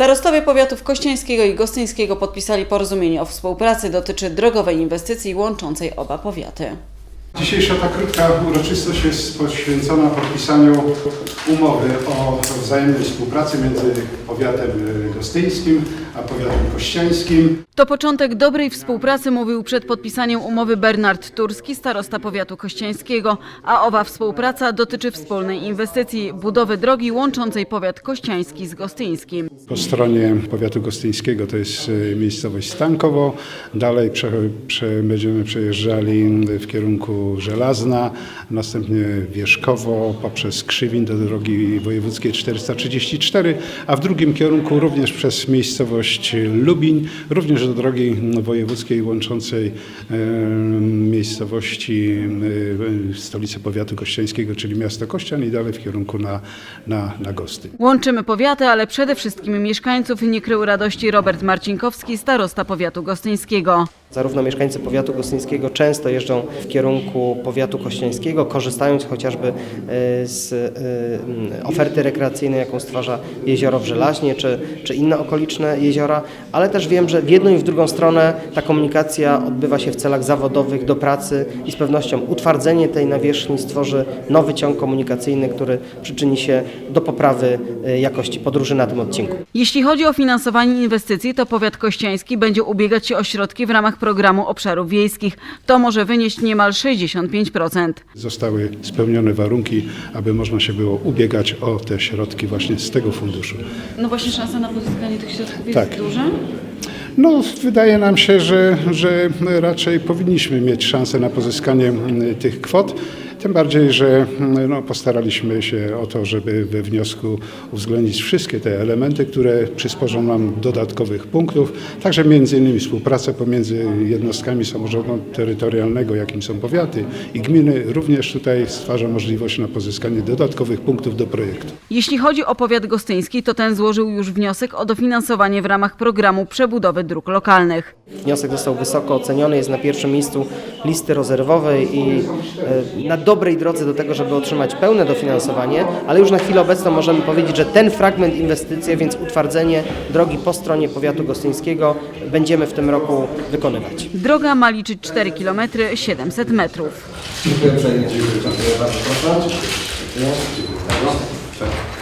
Starostowie powiatów kościeńskiego i gostyńskiego podpisali porozumienie o współpracy dotyczy drogowej inwestycji łączącej oba powiaty. Dzisiejsza ta krótka uroczystość jest poświęcona podpisaniu umowy o wzajemnej współpracy między powiatem y, gostyńskim a powiatem kościańskim. To początek dobrej współpracy mówił przed podpisaniem umowy Bernard Turski, starosta powiatu kościeńskiego, a owa współpraca dotyczy wspólnej inwestycji budowy drogi łączącej powiat kościański z gostyńskim. Po stronie powiatu gostyńskiego to jest y, miejscowość Stankowo. Dalej prze, prze, będziemy przejeżdżali w kierunku Żelazna, następnie Wierzchowo poprzez Krzywin do drogi wojewódzkiej 434, a w drugim kierunku również przez miejscowość Lubiń, również do drogi wojewódzkiej łączącej e, miejscowości e, stolicę powiatu kościańskiego, czyli miasto Kościan i dalej w kierunku na, na, na Gostyń. Łączymy powiaty, ale przede wszystkim mieszkańców nie krył radości Robert Marcinkowski, starosta powiatu gostyńskiego. Zarówno mieszkańcy powiatu gostyńskiego często jeżdżą w kierunku powiatu kościańskiego, korzystając chociażby e, z e, oferty rekreacyjnej, jaką stwarza jezioro w Żelaźnie, czy, czy inne okoliczne jeziora, ale też wiem, że w jedną i w drugą stronę ta komunikacja odbywa się w celach zawodowych, do pracy i z pewnością utwardzenie tej nawierzchni stworzy nowy ciąg komunikacyjny, który przyczyni się do poprawy e, jakości podróży na tym odcinku. Jeśli chodzi o finansowanie inwestycji, to powiat kościański będzie ubiegać się o środki w ramach programu obszarów wiejskich. To może wynieść niemal 65%. Zostały spełnione warunki, aby można się było ubiegać o te środki właśnie z tego funduszu. No właśnie szansa na pozyskanie tych środków jest Tak. duża? No, wydaje nam się, że, że raczej powinniśmy mieć szansę na pozyskanie mm, tych kwot. Tym bardziej, że mm, no, postaraliśmy się o to, żeby we wniosku uwzględnić wszystkie te elementy, które przysporzą nam dodatkowych punktów. Także między innymi współpraca pomiędzy jednostkami samorządu terytorialnego, jakim są powiaty i gminy, również tutaj stwarza możliwość na pozyskanie dodatkowych punktów do projektu. Jeśli chodzi o powiat gostyński, to ten złożył już wniosek o dofinansowanie w ramach programu przebudowy dróg lokalnych. Wniosek został wysoko oceniony, jest na pierwszym miejscu listy rezerwowej i e, na dobrej drodze do tego, żeby otrzymać pełne dofinansowanie, ale już na chwilę obecną możemy powiedzieć, że ten fragment inwestycji, więc utwardzenie drogi po stronie powiatu gostyńskiego będziemy w tym roku wykonywać. Droga ma liczyć 4 km 700 metrów. Dziękuję uprzejmie. Dziękuję bardzo. Proszę. Dziękuję.